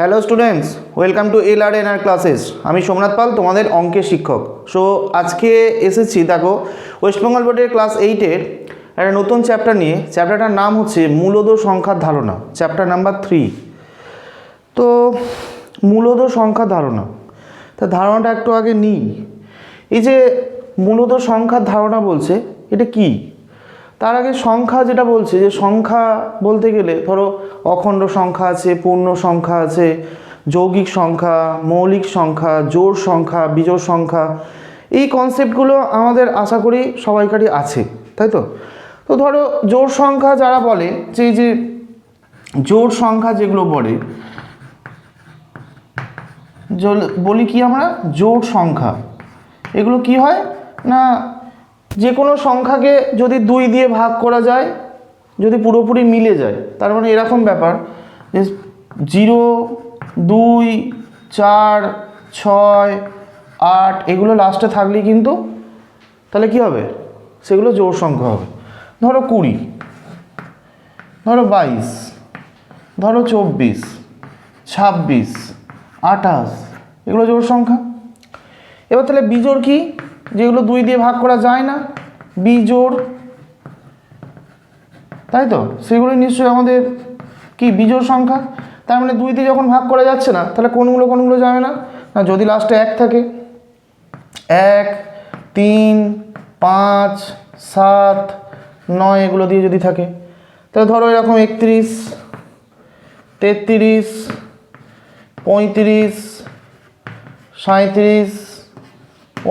Hello students welcome to L R N R classes আমি সোমনাথ পাল, তোমাদের অঙ্কের শিক্ষক। সো আজকে এসেছি, দেখো ওয়েস্টবেঙ্গল বোর্ডের ক্লাস এইটের একটা নতুন চ্যাপ্টার নিয়ে। চ্যাপ্টারটার নাম হচ্ছে মূলদ সংখ্যার ধারণা। চ্যাপ্টার নাম্বার থ্রি তো, মূলদ সংখ্যার ধারণা। তা ধারণাটা একটু আগে নিই। এই যে মূলদ সংখ্যার ধারণা বলছে, এটা কি? তার আগে সংখ্যা যেটা বলছে, যে সংখ্যা বলতে গেলে ধরো অখণ্ড সংখ্যা আছে, পূর্ণ সংখ্যা আছে, যৌগিক সংখ্যা, মৌলিক সংখ্যা জোর সংখ্যা, বিজোড় সংখ্যা, এই কনসেপ্টগুলো আমাদের আশা করি সবাইকারই আছে, তাই তো? তো ধরো জোড় সংখ্যা যারা বলে, যে যে জোড় সংখ্যা যেগুলো বলে বলি কি আমরা? জোড় সংখ্যা। এগুলো কি হয়? না যে কোনো সংখ্যাকে যদি দুই দিয়ে ভাগ করা যায়, যদি পুরোপুরি মিলে যায়, তার মানে এরকম ব্যাপার যে জিরো, দুই, চার, ছয়, আট, এগুলো লাস্টে থাকলেই কিন্তু তাহলে কি হবে? সেগুলো জোর সংখ্যা হবে। ধরো কুড়ি, ধরো বাইশ, ধরো চব্বিশ, ছাব্বিশ, আঠাশ, এগুলো জোর সংখ্যা। এবার তাহলে বিজোর কি? যেগুলো দুই দিয়ে ভাগ করা যায় না বিজোড় তাই তো? সেগুলো নিশ্চয়ই আমাদের কি বিজোড় সংখ্যা? তার মানে দুই দিয়ে যখন ভাগ করা যাচ্ছে না, তাহলে কোনগুলো কোনগুলো যাবে না? না, যদি লাস্টে এক থাকে, এক, তিন, পাঁচ, সাত, নয় এগুলো দিয়ে যদি থাকে, তাহলে ধরো এরকম একত্রিশ, তেত্রিশ, পঁয়ত্রিশ সাঁত্রিশ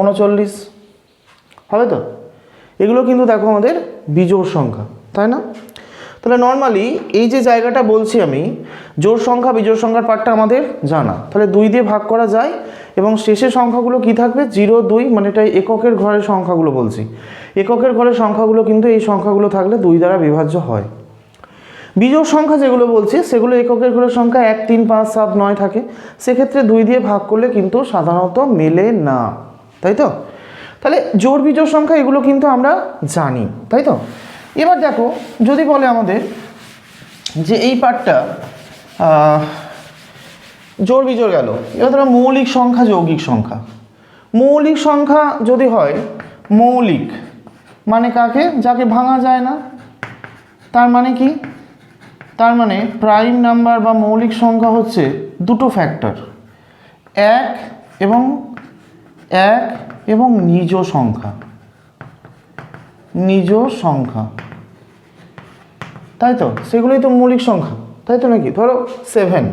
উনচল্লিশ। হবে তো? এগুলো কিন্তু দেখো আমাদের বিজোড় সংখ্যা, তাই না? তাহলে নর্মালি এই যে জায়গাটা বলছি আমি, জোড় সংখ্যা, বিজোড় সংখ্যার পার্টটা আমাদের জানা। তাহলে দুই দিয়ে ভাগ করা যায় এবং শেষের সংখ্যাগুলো কি থাকবে? জিরো, দুই মানে এটা এককের ঘরের সংখ্যাগুলো বলছি। এককের ঘরের সংখ্যাগুলো কিন্তু এই সংখ্যাগুলো থাকলে দুই দ্বারা বিভাজ্য হয়। বিজোড় সংখ্যা যেগুলো বলছি, সেগুলো এককের ঘরের সংখ্যা এক, তিন, পাঁচ, সাত, নয় থাকে। সেক্ষেত্রে দুই দিয়ে ভাগ করলে কিন্তু সাধারণত মেলে না। তাই তো? তাহলে জোড় বিজোড় সংখ্যা এগুলো কিন্তু আমরা জানি, তাই তো? এবার দেখো, যদি বলে আমাদের যে এই পার্টটা জোড় বিজোড় গেল, এবার ধরো মৌলিক সংখ্যা, যৌগিক সংখ্যা। মৌলিক সংখ্যা যদি হয়, মৌলিক মানে কাকে? যাকে ভাঙা যায় না। তার মানে কি? তার মানে প্রাইম নাম্বার বা মৌলিক সংখ্যা হচ্ছে দুটো ফ্যাক্টর এক এবং এক এবং নিজ সংখ্যা। নিজ সংখ্যা। তাই তো? সেগুলোই তো মৌলিক সংখ্যা। তাই তো নাকি? ধরো সেভেন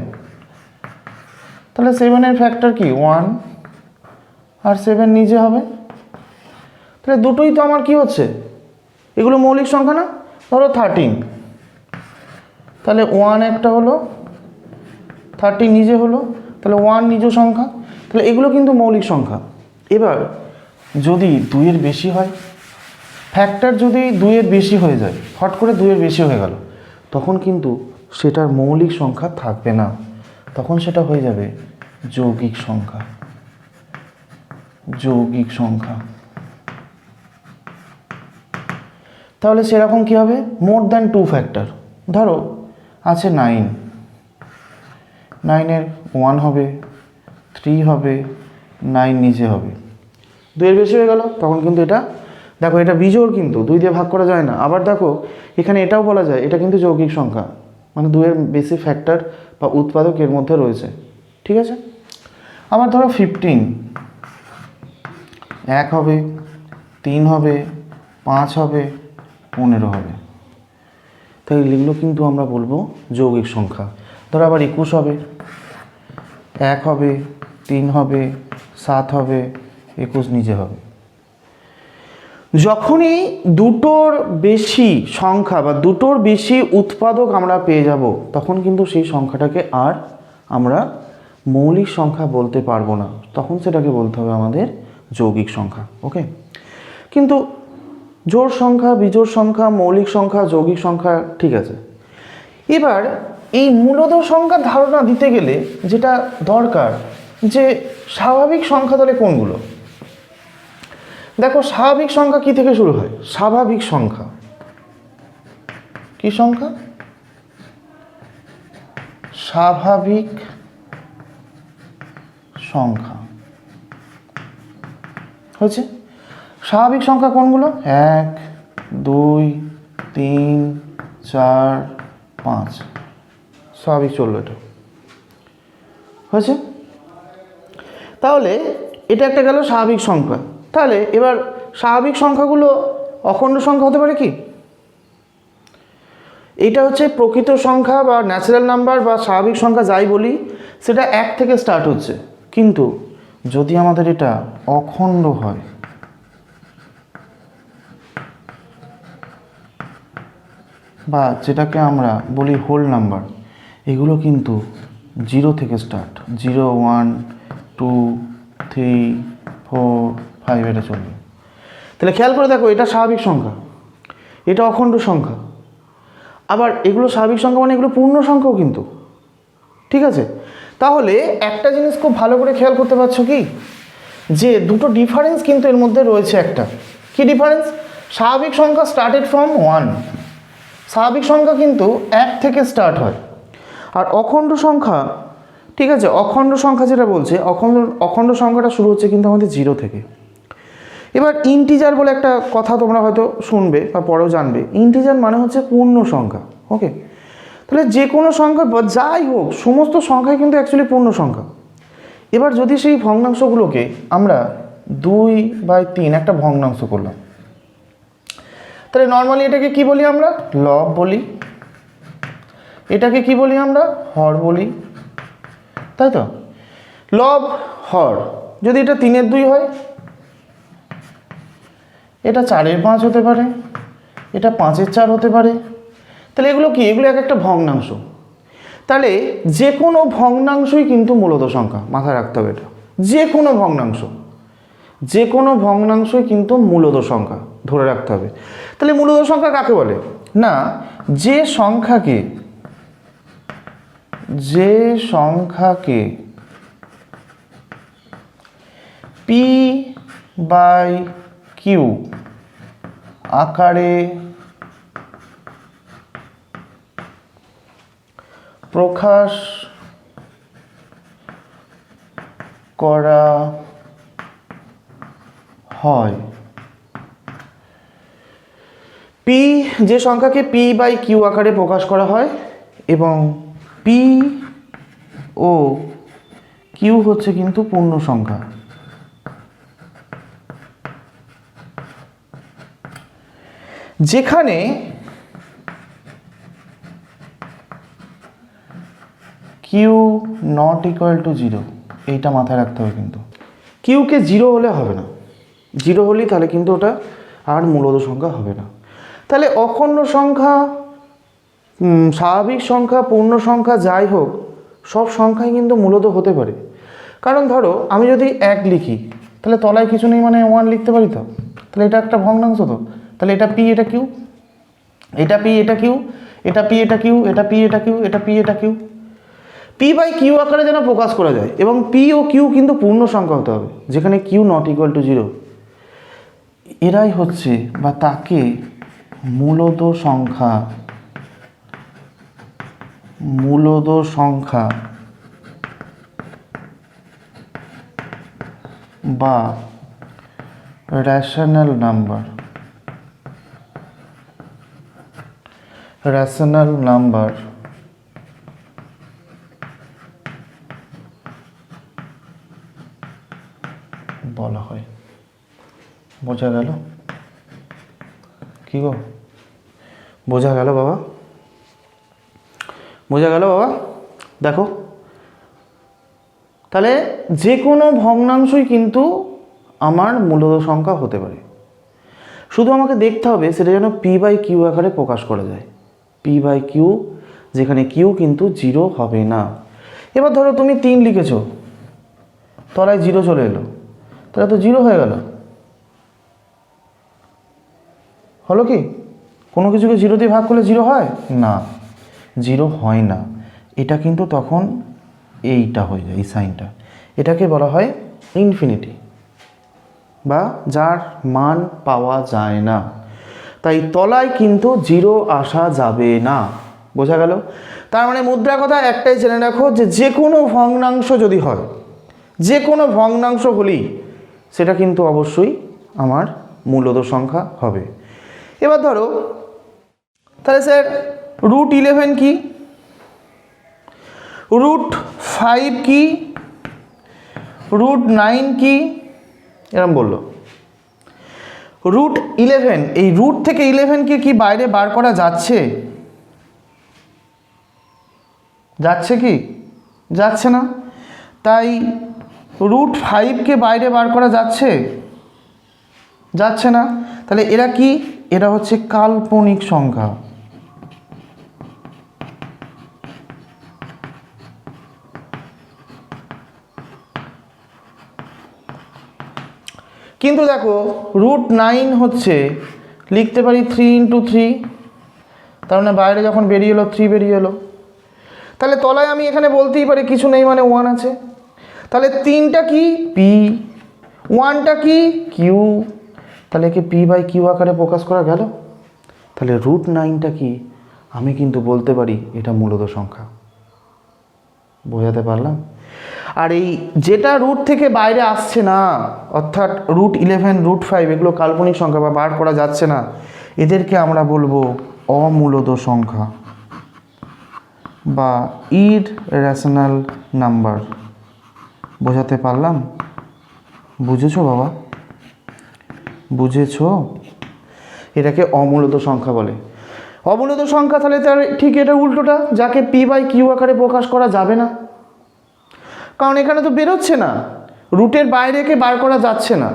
তাহলে সেভেনের ফ্যাক্টর কি? ওয়ান আর সেভেন নিজে হবে? তাহলে দুটোই তো আমার কি হচ্ছে? এগুলো মৌলিক সংখ্যা না? ধরো থার্টিন তাহলে ওয়ান একটা হলো থার্টিন নিজে হলো, তাহলে ওয়ান নিজ সংখ্যা। তাহলে এগুলো কিন্তু মৌলিক সংখ্যা। এবার যদি দুইয়ের বেশি হয় ফ্যাক্টর যদি দুইয়ের বেশি হয়ে যায়, হট করে দুইয়ের বেশি হয়ে গেল, তখন কিন্তু সেটার মৌলিক সংখ্যা থাকবে না। তখন সেটা হয়ে যাবে যৌগিক সংখ্যা। যৌগিক সংখ্যা। তাহলে সেরকম কী হবে? মোর দ্যান টু ফ্যাক্টর ধরো, আছে নাইন নাইনের ওয়ান হবে থ্রি হবে নাইন নিচে হবে। দুইয়ের বেশি হয়ে গেল, তখন কিন্তু এটা, দেখো এটা বিজোড় কিন্তু, দুই দিয়ে ভাগ করা যায় না। আবার দেখো, এখানে এটাও বলা যায়, এটা কিন্তু যৌগিক সংখ্যা মানে দুইয়ের বেশি ফ্যাক্টর বা উৎপাদক এর মধ্যে রয়েছে। ঠিক আছে? আবার ধরো ফিফটিন এক হবে, তিন হবে, পাঁচ হবে, পনেরো হবে। তাই এগুলো কিন্তু আমরা বলব যৌগিক সংখ্যা। ধরো আবার একুশ হবে, এক হবে, তিন হবে সাত হবে, একুশ নিজে হবে। যখনই দুটোর বেশি সংখ্যা বা দুটোর বেশি উৎপাদক আমরা পেয়ে যাব, তখন কিন্তু সেই সংখ্যাটাকে আর আমরা মৌলিক সংখ্যা বলতে পারব না। তখন সেটাকে বলতে হবে আমাদের যৌগিক সংখ্যা, ওকে? কিন্তু জোর সংখ্যা, বিজোড় সংখ্যা, মৌলিক সংখ্যা, যৌগিক সংখ্যা, ঠিক আছে। এবার এই মূলত সংখ্যার ধারণা দিতে গেলে যেটা দরকার যে স্বাভাবিক সংখ্যা তাহলে কোনগুলো? দেখো, স্বাভাবিক সংখ্যা কি থেকে শুরু হয়? স্বাভাবিক সংখ্যা। কি সংখ্যা? স্বাভাবিক সংখ্যা। হয়েছে? স্বাভাবিক সংখ্যা কোনগুলো? এক, দুই, তিন, চার, পাঁচ। স্বাভাবিক চলল এটা। হয়েছে? তাহলে এটা একটা গেল স্বাভাবিক সংখ্যা। তাহলে এবার স্বাভাবিক সংখ্যাগুলো অখণ্ড সংখ্যা হতে পারে কি? এটা হচ্ছে প্রকৃত সংখ্যা বা ন্যাচারাল নাম্বার বা স্বাভাবিক সংখ্যা যাই বলি, সেটা এক থেকে স্টার্ট হচ্ছে। কিন্তু যদি আমাদের এটা অখণ্ড হয়, বা যেটাকে আমরা বলি হোল নাম্বার এগুলো কিন্তু জিরো থেকে start zero one two three four five এটা চলবে। তাহলে খেয়াল করে দেখো, এটা স্বাভাবিক সংখ্যা, এটা অখণ্ড সংখ্যা। আবার এগুলো স্বাভাবিক সংখ্যা মানে এগুলো পূর্ণ সংখ্যাও কিন্তু। ঠিক আছে? তাহলে একটা জিনিস খুব ভালো করে খেয়াল করতে পারছ কি? যে দুটো ডিফারেন্স কিন্তু এর মধ্যে রয়েছে একটা। কি ডিফারেন্স স্বাভাবিক সংখ্যা স্টার্টেড ফ্রম ওয়ান স্বাভাবিক সংখ্যা কিন্তু এক থেকে স্টার্ট হয়। আর অখণ্ড সংখ্যা ঠিক আছে, অখণ্ড সংখ্যা যেটা বলছে, অখণ্ড অখণ্ড সংখ্যাটা শুরু হচ্ছে কিন্তু আমাদের জিরো থেকে। এবার ইন্টিজার বলে একটা কথা তোমরা হয়তো শুনবে বা পরেও জানবে। ইন্টিজার মানে হচ্ছে পূর্ণ সংখ্যা ওকে তাহলে যে কোনো সংখ্যা যাই হোক, সমস্ত সংখ্যাই কিন্তু অ্যাকচুয়ালি পূর্ণ সংখ্যা। এবার যদি সেই ভগ্নাংশগুলোকে আমরা দুই বাই তিন, একটা ভগ্নাংশ করলাম। তাহলে নর্মালি এটাকে কি বলি আমরা? লব বলি। এটাকে কি বলি আমরা? হর বলি। তাই তো? লব হর যদি এটা তিনের দুই হয়, এটা চারের পাঁচ হতে পারে, এটা পাঁচের চার হতে পারে। তাহলে এগুলো কি? এগুলো এক একটা ভগ্নাংশ। তাহলে যে কোনো ভগ্নাংশই কিন্তু মূলত সংখ্যা, মাথায় রাখতে হবে এটা। যে কোনো ভগ্নাংশ। যে কোনো ভগ্নাংশই কিন্তু মূলত সংখ্যা, ধরে রাখতে হবে। তাহলে মূলত সংখ্যা কাকে বলে? না, যে সংখ্যাকে যে সংখ্যাকে পি বাই কিউ আকারে প্রকাশ করা হয়। পি যে সংখ্যাকে পি বাই কিউ আকারে প্রকাশ করা হয় এবং পি ও কিউ হচ্ছে কিন্তু পূর্ণ সংখ্যা। যেখানে Q not equal to zero এইটা মাথায় রাখতে হবে কিন্তু। কিউকে জিরো হলে হবে না। জিরো হলেই তাহলে কিন্তু ওটা আর মূলত সংখ্যা হবে না। তাহলে অখণ্ড সংখ্যা স্বাভাবিক সংখ্যা, পূর্ণ সংখ্যা যাই হোক, সব সংখ্যাই কিন্তু মূলত হতে পারে। কারণ ধরো, আমি যদি এক লিখি, তাহলে তলায় কিছু নেই মানে ওয়ান লিখতে পারি তো? তাহলে এটা একটা ভগ্নাংশ তো? তাহলে এটা পি এটা কিউ এটা পি এটা কিউ এটা পি এটা কিউ এটা পি এটা কিউ এটা পি এটা কিউ পি বাই কিউ আকারে যেন প্রকাশ করা যায়, এবং পি ও কিউ কিন্তু পূর্ণ সংখ্যা হতে হবে, যেখানে Q not equal to zero এরাই হচ্ছে বা তাকে মূলত সংখ্যা মূলদ সংখ্যা বা রেশনাল নাম্বার রেশনাল নাম্বার বলা হয়। বোঝা গেল? কি গো? বোঝা গেল বাবা? বোঝা গেল বাবা? দেখো। তাহলে যে কোনো ভগ্নাংশই কিন্তু আমার মূলত সংখ্যা হতে পারে। শুধু আমাকে দেখতে হবে সেটা যেন পি বাই কিউ আকারে প্রকাশ করা যায়। পি বাই কিউ যেখানে কিউ কিন্তু জিরো হবে না। এবার ধরো তুমি তিন লিখেছো। তলায় জিরো চলে এলো। তাহলে তো জিরো হয়ে গেল। হলো কি? কোনো কিছুকে জিরো দিয়ে ভাগ করলে জিরো হয়? না। জিরো হয় না। এটা কিন্তু তখন এইটা হয়ে যায়, এই সাইনটা। এটাকে বলা হয় ইনফিনিটি বা যার মান পাওয়া যায় না। তাই তলায় কিন্তু জিরো আসা যাবে না। বোঝা গেল? তার মানে মুদ্রা কথা একটাই জেনে রাখো যে যে কোনো ভগ্নাংশ যদি হয় যে কোনো ভগ্নাংশ হলেই সেটা কিন্তু অবশ্যই আমার মূলদ সংখ্যা হবে। এবার ধরো, তাহলে স্যার রুট ইলেভেন কি? রুট ফাইভ কি? রুট নাইন কি? এরম বলল। রুট ইলেভেন এই রুট থেকে ইলেভেনকে কি বাইরে বার করা যাচ্ছে? যাচ্ছে কি? যাচ্ছে না। তাই রুট ফাইভকে বাইরে বার করা যাচ্ছে? যাচ্ছে না। তাহলে এরা কি? এরা হচ্ছে কাল্পনিক সংখ্যা। কিন্তু দেখো রুট নাইন হচ্ছে, লিখতে পারি থ্রি ইন্টু থ্রি তার মানে বাইরে যখন বেরিয়ে এলো থ্রি বেরিয়ে এলো। তাহলে তলায় আমি এখানে বলতেই পারি কিছু নেই মানে ওয়ান আছে। তাহলে তিনটা কি? পি ওয়ানটা কি? কিউ তাহলে কি পি বাই কিউ আকারে প্রকাশ করা গেল। তাহলে রুট নাইনটা কি? আমি কিন্তু বলতে পারি এটা মূলত সংখ্যা। বোঝাতে পারলাম? আর এই যেটা রুট থেকে বাইরে আসছে না, অর্থাৎ রুট ইলেভেন রুট ফাইভ এগুলো কাল্পনিক সংখ্যা বা বার করা যাচ্ছে না, এদেরকে আমরা বলব অমূলত সংখ্যা বা ইড রেশনাল নাম্বার বোঝাতে পারলাম? বুঝেছ বাবা? বুঝেছ? এটাকে অমূলত সংখ্যা বলে। অমূলত সংখ্যা তাহলে তার ঠিক এটা উল্টোটা, যাকে পি বাই কিউ আকারে প্রকাশ করা যাবে না। কারণ এখানে তো বেরোচ্ছে না। রুটের বাইরেকে বার করা যাচ্ছে না।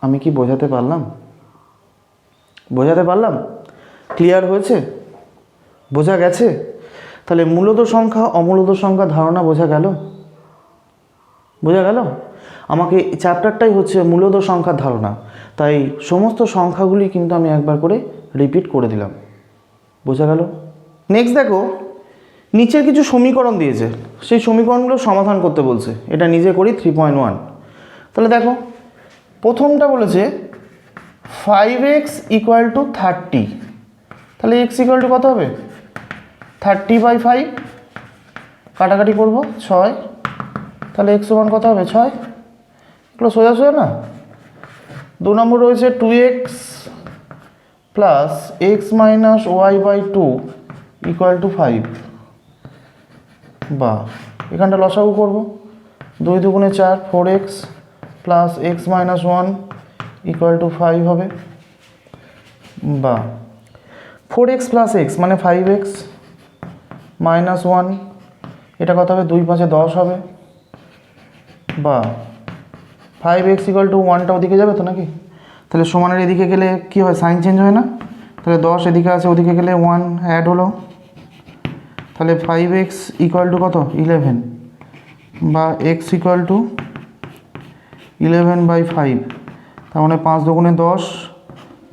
আমি কি বোঝাতে পারলাম? বোঝাতে পারলাম? ক্লিয়ার হয়েছে? বোঝা গেছে? তাহলে মূলত সংখ্যা, অমূলত সংখ্যা ধারণা বোঝা গেল? বোঝা গেল? আমাকে চ্যাপ্টারটাই হচ্ছে মূলত সংখ্যার ধারণা। তাই সমস্ত সংখ্যাগুলি কিন্তু আমি একবার করে রিপিট করে দিলাম। বোঝা গেল? নেক্সট দেখো। নিচের কিছু সমীকরণ দিয়েছে। সেই সমীকরণগুলো সমাধান করতে বলছে। এটা নিজে করি থ্রি পয়েন্ট ওয়ান তাহলে দেখো, প্রথমটা বলেছে five x equal to thirty তাহলে এক্স ইকুয়াল টু কত হবে? থার্টি বাই ফাইভ কাটাকাটি করব, ছয়। তাহলে এক্স ওয়ান কত হবে? ছয়। এগুলো সোজা সোজা না? দু নম্বর রয়েছে two x plus x minus y by two equal to five বা এখানটা লসাগু করব। দুই দুগুণে চার four x plus x minus one equal to five হবে। বা ফোর এক্স প্লাস এক্স মানে ফাইভ এক্স মাইনাস ওয়ান এটা কত হবে? দুই পাঁচে দশ হবে। বা ফাইভ এক্স ইকুয়াল টু ওয়ানটা ওদিকে যাবে তো নাকি? তাহলে সমানের এদিকে গেলে কি হয়? সাইন চেঞ্জ হয় না? তাহলে দশ এদিকে আছে, ওদিকে গেলে ওয়ান অ্যাড হলো। তাহলে ফাইভ এক্স ইকুয়াল টু কত? ইলেভেন বা x equal to eleven by five তার মানে পাঁচ দুগুণে দশ,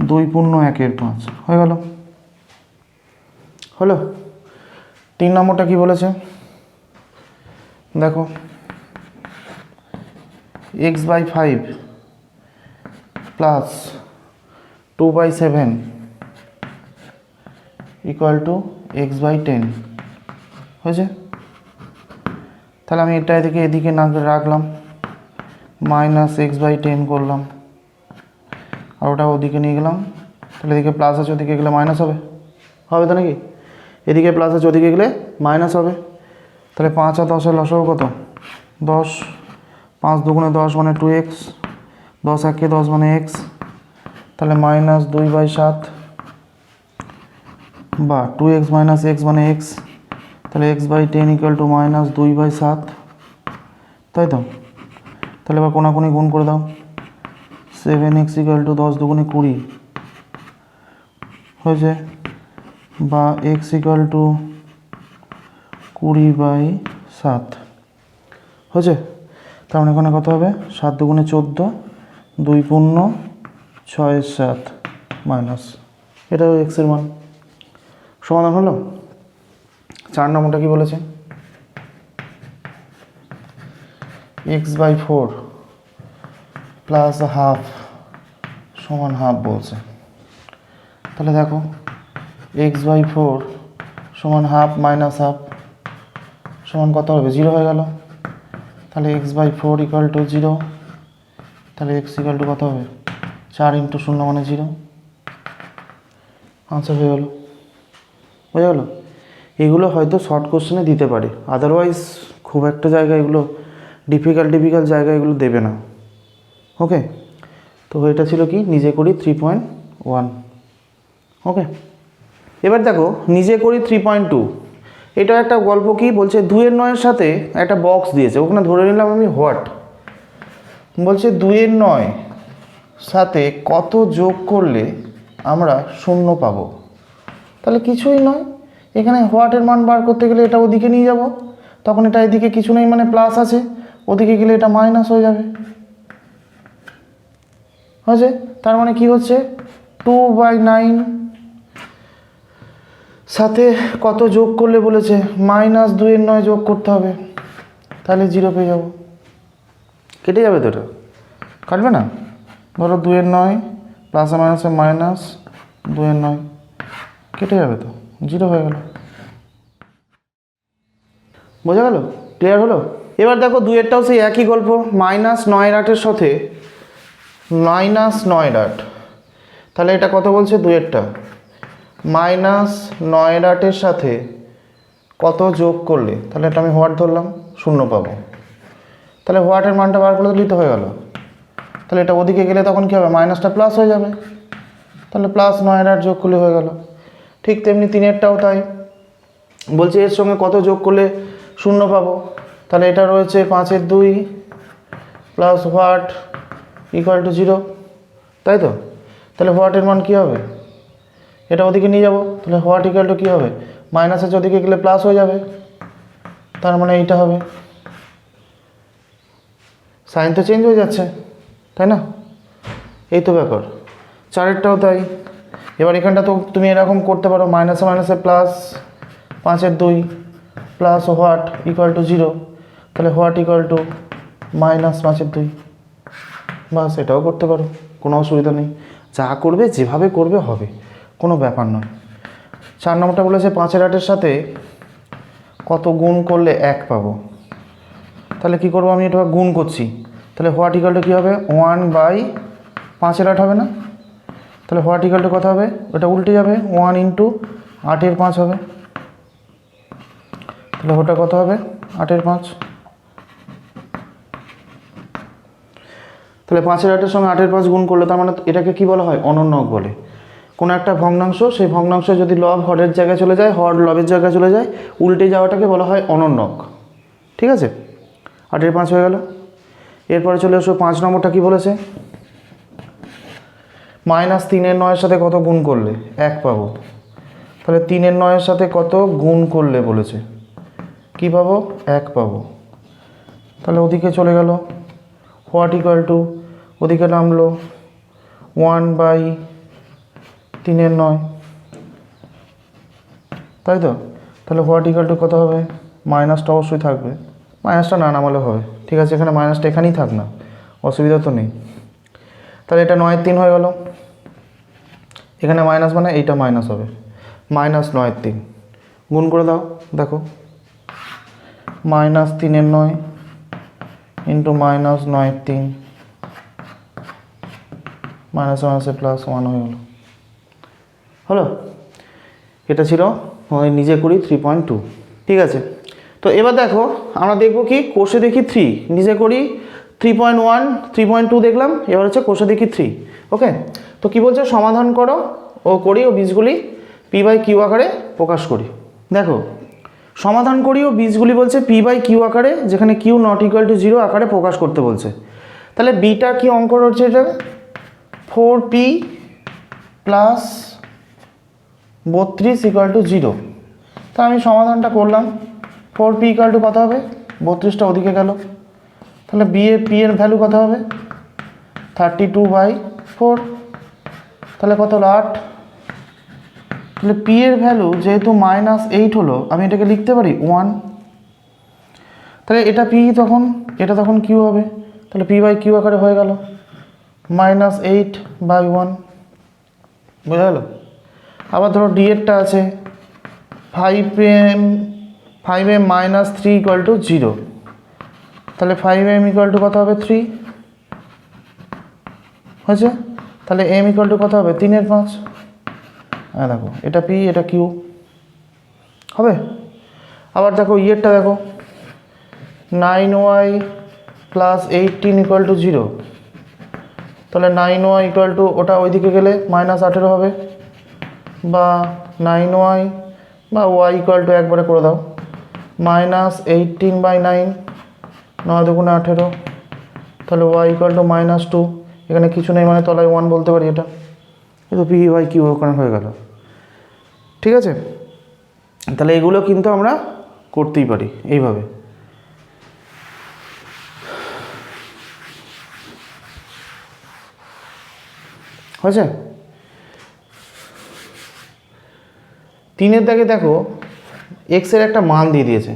দুই পূর্ণ একের পাঁচ, হয়ে গেল। হলো? তিন নম্বরটা কি বলেছে? দেখো x by five plus two by seven equal to x by ten হয়েছে? তাহলে আমি এটা এদিকে এদিকে না রাখলাম। মাইনাস এক্স বাই টেন করলাম। আর ওটা ওদিকে নিয়ে গেলাম। তাহলে এদিকে প্লাস আছে, ওদিকে গেলে মাইনাস হবে। হবে তো নাকি? এদিকে প্লাস আছে, ওদিকে গেলে মাইনাস হবে। তাহলে পাঁচ আর দশের লসও কত? দশ। পাঁচ দুগুণে দশ মানে টু এক্স দশ একে দশ মানে এক্স তাহলে মাইনাস দুই বাই সাত। বা টু এক্স মাইনাস এক্স মানে এক্স তাহলে x by ten equal to minus দুই বাই সাত, তাই তো? তাহলে এবার কোনাকুনি গুণ করে দাও। সেভেন এক্স ইকুয়াল টু দশ দুগুণে কুড়ি। হয়েছে? বা এক্স ইকুয়াল টু কুড়ি বাই সাত। হয়েছে? তার মানে এখানে কত হবে? সাত দুগুণে চোদ্দ, দুই পূর্ণ, ছয় সাত মাইনাস এটা এক্সের মান। সমাধান হলো? চার নম্বরটা কি বলেছে? X by four plus half সমান হাফ বলছে। তাহলে দেখো এক্স বাই ফোর সমান হাফ মাইনাস হাফ সমান কত হবে? জিরো হয়ে গেল। তাহলে x by four equal to zero তাহলে এক্স ইকুয়াল টু কত হবে? চার ইন্টু শূন্য মানে জিরো আনসার হয়ে গেলো। বোঝা গেলো? এগুলো হয়তো শর্ট কোশ্চেনে দিতে পারে। আদারওয়াইজ খুব একটা জায়গা এগুলো ডিফিকাল্ট ডিফিকাল্ট জায়গা এগুলো দেবে না। ওকে তো এটা ছিল কি? নিজে করি থ্রি পয়েন্ট ওয়ান ওকে এবার দেখো, নিজে করি থ্রি পয়েন্ট টু এটা একটা গল্প কি? বলছে দুয়ের নয়ের সাথে একটা বক্স দিয়েছে। ওখানে ধরে নিলাম আমি হোয়াট বলছে দুয়ের নয় সাথে কত যোগ করলে আমরা শূন্য পাবো? তাহলে কিছুই নয়। এখানে হোয়াটের মান বার করতে গেলে এটা ওদিকে নিয়ে যাব। তখন এটা এদিকে কিছু নেই মানে প্লাস আছে। ওদিকে গেলে এটা মাইনাস হয়ে যাবে। হয়েছে? তার মানে কি হচ্ছে? টু বাই নাইন সাথে কত যোগ করলে বলেছে? মাইনাস দুইয়ের নয় যোগ করতে হবে। তাহলে জিরো পেয়ে যাব। কেটে যাবে তো এটা? কাটবে না? ধরো দুইয়ের নয় প্লাস মাইনাসে মাইনাস দুইয়ের নয়। কেটে যাবে তো? জিরো হয়ে গেল। বোঝা গেল? ক্লিয়ার হলো? এবার দেখো দুইয়েরটাও সেই একই গল্প মাইনাস নয় আটের সাথে মাইনাস নয় আট। তাহলে এটা কত বলছে দুইয়েরটা? মাইনাস নয় আটের সাথে কত যোগ করলে? তাহলে এটা আমি হোয়াট ধরলাম? শূন্য পাবো। তাহলে হোয়াটের মানটা বার করে দিতে হয়ে গেল। তাহলে এটা ওদিকে গেলে তখন কী হবে? মাইনাসটা প্লাস হয়ে যাবে। তাহলে প্লাস নয় আট যোগ করলে হয়ে গেল। ঠিক তেমনি তিনেরটাও তাই। বলছে, এর সঙ্গে কত যোগ করলে শূন্য পাবো? তাহলে এটা রয়েছে পাঁচের দুই plus what equal to zero তাই তো? তাহলে হোয়াটের মান কী হবে? এটা ওদিকে নিয়ে যাব। তাহলে হোয়াট ইকুয়াল টু কী হবে? মাইনাস আছে ওদিকে গেলে প্লাস হয়ে যাবে। তার মানে এইটা হবে। সাইন তো চেঞ্জ হয়ে যাচ্ছে, তাই না? এই তো ব্যাপার। চারেরটাও তাই। এবার এখানটা তো তুমি এরকম করতে পারো মাইনাসে মাইনাসে প্লাস পাঁচের দুই plus what equal to zero তাহলে হোয়াট ইকুয়াল টু মাইনাস পাঁচের দুই। বা সেটাও করতে পারো, কোনো অসুবিধা নেই। যা করবে, যেভাবে করবে, হবে। কোনো ব্যাপার নয়। চার নম্বরটা বলেছে পাঁচের আটের সাথে কত গুণ করলে এক পাবো? তাহলে কি করব আমি? এটা গুণ করছি। তাহলে হোয়াট ইকালটা কী হবে? ওয়ান বাই পাঁচের আট হবে না? তাহলে হোয়াট ইকালটা কত হবে? ওটা উল্টে যাবে। ওয়ান ইন্টু আটের পাঁচ হবে। তাহলে ওটা কত হবে? আটের পাঁচ। তাহলে পাঁচের আটের সঙ্গে আটের পাঁচ গুণ করলে তার মানে এটাকে কি বলা হয়? অনন্যক বলে। কোনো একটা ভগ্নাংশ, সেই ভগ্নাংশ যদি লব হরের জায়গায় চলে যায়, হর লবের জায়গায় চলে যায়, উল্টে যাওয়াটাকে বলা হয় অনন্যক। ঠিক আছে? আটের পাঁচ হয়ে গেল। এরপরে চলে আসো, পাঁচ নম্বরটা কি বলেছে? মাইনাস তিনের নয়ের সাথে কত গুণ করলে? এক পাবো। তাহলে তিনের নয়ের সাথে কত গুণ করলে বলেছে? কি পাবো? এক পাবো। তাহলে ওদিকে চলে গেল। What equal to? ওদিকে নামলো ওয়ান বাই তিনের নয়। তাই তো? তাহলে হোয়াট ইকুয়াল টু কত হবে? মাইনাসটা অবশ্যই থাকবে। মাইনাসটা না নামালে হবে। ঠিক আছে, এখানে মাইনাসটা এখানেই থাক না। অসুবিধা তো নেই। তাহলে এটা নয়ের তিন হয়ে গেল। এখানে মাইনাস মানে এইটা মাইনাস হবে। মাইনাস নয়ের তিন। গুণ করে দাও, দেখো। মাইনাস তিনের নয় ইন্টু মাইনাস নয়ের তিন। মাইনাস মাইনাসে প্লাস ওয়ান হয়ে গেল। হলো? এটা ছিল নিজে করি থ্রি পয়েন্ট টু ঠিক আছে? তো এবার দেখো, আমরা দেখব কি কোষে দেখি থ্রি নিজে করি three point one three point two দেখলাম, এবার হচ্ছে কোষে দেখি থ্রি ওকে তো কি বলছে? সমাধান করো ও করি ও বীজগুলি পি বাই কিউ আকারে প্রকাশ করি। দেখো, সমাধান করি ও বীজগুলি বলছে পি বাই কিউ আকারে, যেখানে Q not equal to zero আকারে প্রকাশ করতে বলছে। তাহলে বিটা কি অঙ্ক রয়েছে এটা ফোর পি প্লাস বত্রিশ ইকুয়াল টু জিরো তা আমি সমাধানটা করলাম। ফোর পি ইকুয়াল টু কত হবে? বত্রিশটা ওদিকে গেল। তাহলে বি এর পি এর ভ্যালু কত হবে? থার্টি টু বাই ফোর তাহলে কত হলো? আট। তাহলে পি এর ভ্যালু যেহেতু মাইনাস এইট হলো, আমি এটাকে লিখতে পারি? ওয়ান তাহলে এটা পি তখন, এটা তখন কিউ হবে। তাহলে পি বাই কিউ আকারে হয়ে গেল। মাইনাস এইট বাই ওয়ান বোঝা গেল? আবার ধরো ডি এরটা আছে। Five M five M minus three equal to zero তাহলে ফাইভ এম ইকুয়াল টু কত হবে? থ্রি হয়েছে? তাহলে এম ইকুয়াল টু কত হবে? তিনের পাঁচ। হ্যাঁ দেখো, এটা পি এটা কিউ হবে? আবার দেখো ইয়েরটা দেখো। Nine y plus eighteen equal to zero তাহলে নাইন ওয়াই ইকুয়াল টু ওটা ওইদিকে গেলে মাইনাস আঠেরো হবে। বা নাইন ওয়াই বা ওয়াই ইকুয়াল টু একবারে করে দাও। মাইনাস এইটিন বাই নাইন নয় দুগুণে আঠেরো, তাহলে y equal to minus two এখানে কিছু নেই মানে তলায় ওয়ান বলতে পারি এটা। কিন্তু পি ওয়াই কিউ ওখানে হয়ে গেল। ঠিক আছে? তাহলে এগুলো কিন্তু আমরা করতেই পারি, এইভাবে। হয়েছে? তিনের দাগে দেখো এক্সের একটা মান দিয়ে দিয়েছে।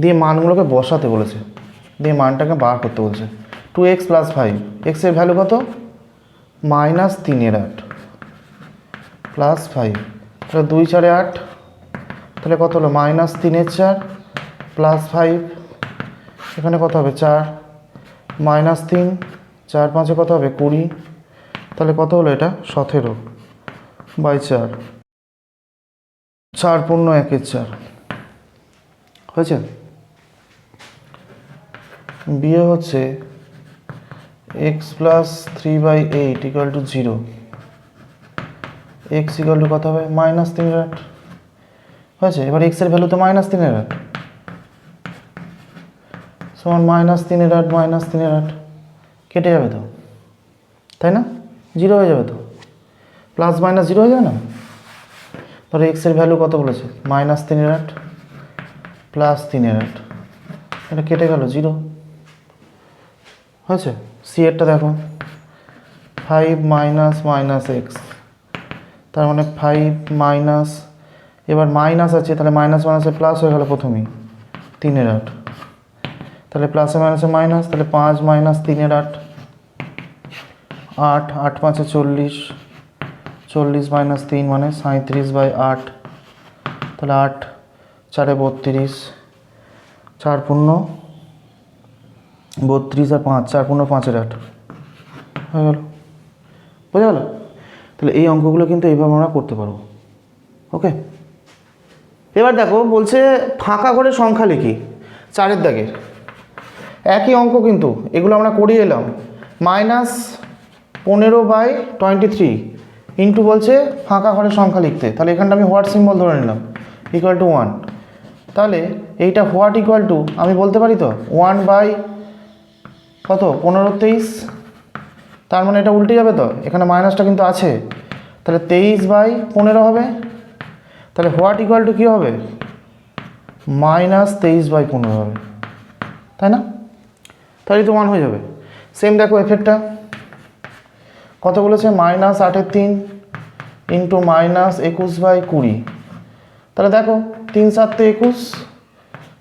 দিয়ে মানগুলোকে বসাতে বলেছে। দিয়ে মানটাকে বার করতে বলছে। টু এক্স প্লাস ফাইভ এক্সের ভ্যালু কত? মাইনাস তিনের আট। প্লাস ফাইভ তাহলে দুই চারে আট, তাহলে কত হলো? মাইনাস তিনের চার প্লাস ফাইভ এখানে কত হবে? চার। মাইনাস তিন, চার পাঁচে কত হবে? কুড়ি। তাহলে কত হলো এটা? সতেরো বাই চার। চার পূর্ণ একের চার। হয়েছে? বিয়ে হচ্ছে x plus three by eight equal to zero x equal to কত হবে? মাইনাস তিনের আট হয়েছে? এবার এক্সের ভ্যালু তো মাইনাস তিনের আট সমান মাইনাস তিনের আট মাইনাস তিনের আট কেটে যাবে তো। তাই না? জিরো হয়ে যাবে তো। প্লাস মাইনাস জিরো হয়ে যাবে না? ধরো এক্সের ভ্যালু কত বলেছে? মাইনাস তিনের আট প্লাস তিনের আট এটা কেটে গেল জিরো হয়েছে? সি এরটা দেখো। ফাইভ মাইনাস মাইনাস এক্স তার মানে ফাইভ মাইনাস এবার মাইনাস আছে, তাহলে মাইনাস মাইনাসে প্লাস হয়ে গেল প্রথমেই, তিনের আট। তাহলে প্লাসে মাইনাসে মাইনাস তাহলে পাঁচ মাইনাস তিনের আট। আট আট পাঁচে চল্লিশ চল্লিশ মাইনাস তিন মানে সাঁত্রিশ বাই আট। তাহলে আট, চারে বত্রিশ, চার পূর্ণ বত্রিশ আর পাঁচ, চার পূর্ণ পাঁচের আট। হয়ে গেল। বোঝা গেল? তাহলে এই অঙ্কগুলো কিন্তু এইভাবে আমরা করতে পারব। ওকে? এবার দেখো, বলছে ফাঁকা করে সংখ্যা লিখি, চারের দাগের। একই অঙ্ক কিন্তু, এগুলো আমরা করিয়ে এলাম। মাইনাস পনেরো বাই টোয়েন্টি থ্রি ইন্টু বলছে ফাঁকা ঘরে সংখ্যা লিখতে। তাহলে এখানটা আমি হোয়াট সিম্বল ধরে নিলাম ইকুয়াল টু ওয়ান তাহলে এইটা হোয়াট ইকুয়াল টু আমি বলতে পারি তো? ওয়ান বাই কত? পনেরো, তেইশ? তার মানে এটা উল্টে যাবে তো? এখানে মাইনাসটা কিন্তু আছে। তাহলে তেইশ বাই পনেরো হবে। তাহলে হোয়াট ইকুয়াল টু কী হবে? মাইনাস তেইশ বাই পনেরো হবে। তাই না? তাহলে তো ওয়ান হয়ে যাবে। সেম দেখো এফেক্টটা কত বলেছে? মাইনাস আটের তিন ইন্টু মাইনাস একুশ বাই কুড়ি। তাহলে দেখো, তিন সাতে একুশ,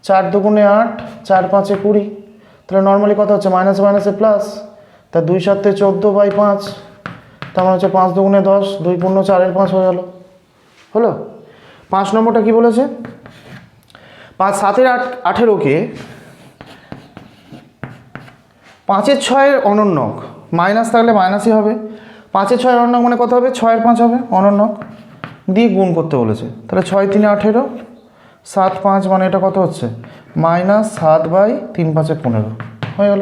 চার দুগুণে আট, চার পাঁচে কুড়ি। তাহলে নর্মালি কত হচ্ছে? মাইনাস মাইনাসে প্লাস তা দুই সাতে চোদ্দ বাই পাঁচ, তার মানে হচ্ছে পাঁচ দুগুণে দশ, দুই পূর্ণ চারের পাঁচ হয়ে গেল। হলো? পাঁচ নম্বরটা কি বলেছে? পাঁচ সাতের আট আঠেরোকে পাঁচের ছয়ের অনন্যক। মাইনাস থাকলে মাইনাসই হবে। পাঁচের ছয়ের অনন্যক মানে কত হবে? ছয়ের পাঁচ হবে। অনন্যক। দিয়ে গুণ করতে বলেছে। তাহলে ছয় তিনে আঠেরো সাত পাঁচ মানে এটা কত হচ্ছে? মাইনাস সাত বাই তিন পাঁচে পনেরো। হয়ে গেল।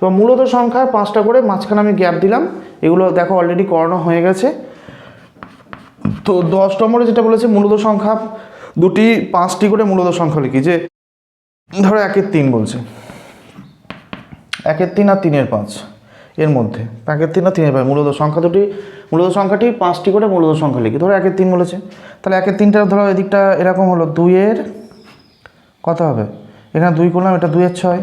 এবার মূলত সংখ্যা পাঁচটা করে মাঝখানে আমি গ্যাপ দিলাম। এগুলো দেখো অলরেডি করানো হয়ে গেছে। তো দশ নম্বরে যেটা বলেছে মূলত সংখ্যা, দুটি, পাঁচটি করে মূলত সংখ্যা লিখি। যে ধরো একের তিন বলছে। একের তিন আর তিনের পাঁচ। এর মধ্যে। একের তিন না তিনের পাঁচ মূলত সংখ্যা দুটি মূলত সংখ্যাটি পাঁচটি করে মূলত সংখ্যা লিখি। ধরো একের তিন বলেছে। তাহলে একের তিনটা ধরো এদিকটা এরকম হলো, দুইয়ের কত হবে? এখানে দুই করলাম, এটা দুইয়ের ছয়,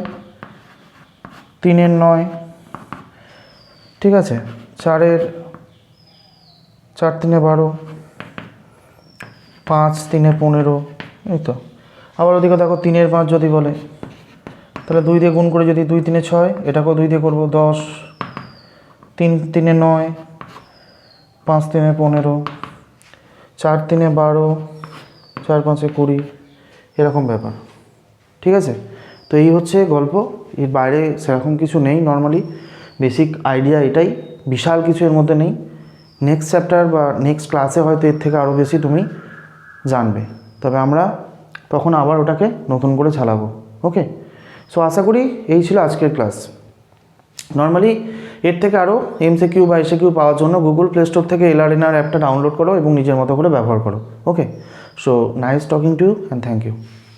তিনের নয়, ঠিক আছে? চারের, চার তিনে বারো, পাঁচ তিনে পনেরো, এই তো। আবার ওদিকে দেখো তিনের পাঁচ যদি বলে, তাহলে দুই দিয়ে গুণ করে যদি দুই তিনে ছয়, এটাকেও দুই দিয়ে করব দশ তিন তিনে নয়, পাঁচ তিনে পনেরো, চার তিনে বারো, চার পাঁচে কুড়ি, এরকম ব্যাপার। ঠিক আছে? তো এই হচ্ছে গল্প। এর বাইরে সেরকম কিছু নেই নর্মালি বেসিক আইডিয়া এটাই। বিশাল কিছু এর মধ্যে নেই। নেক্সট চ্যাপ্টার বা নেক্সট ক্লাসে হয়তো এর থেকে আরও বেশি তুমি জানবে। তবে আমরা তখন আবার ওটাকে নতুন করে চালাবো। ওকে সো আশা করি এই ছিল আজকের ক্লাস নর্মালি এর থেকে আরও এমসিকিউ বা এসে কিউ পাওয়ার জন্য গুগল প্লে স্টোর থেকে এলআরএনআর অ্যাপটা ডাউনলোড করো এবং নিজের মতো করে ব্যবহার করো। Okay so nice talking to you and thank you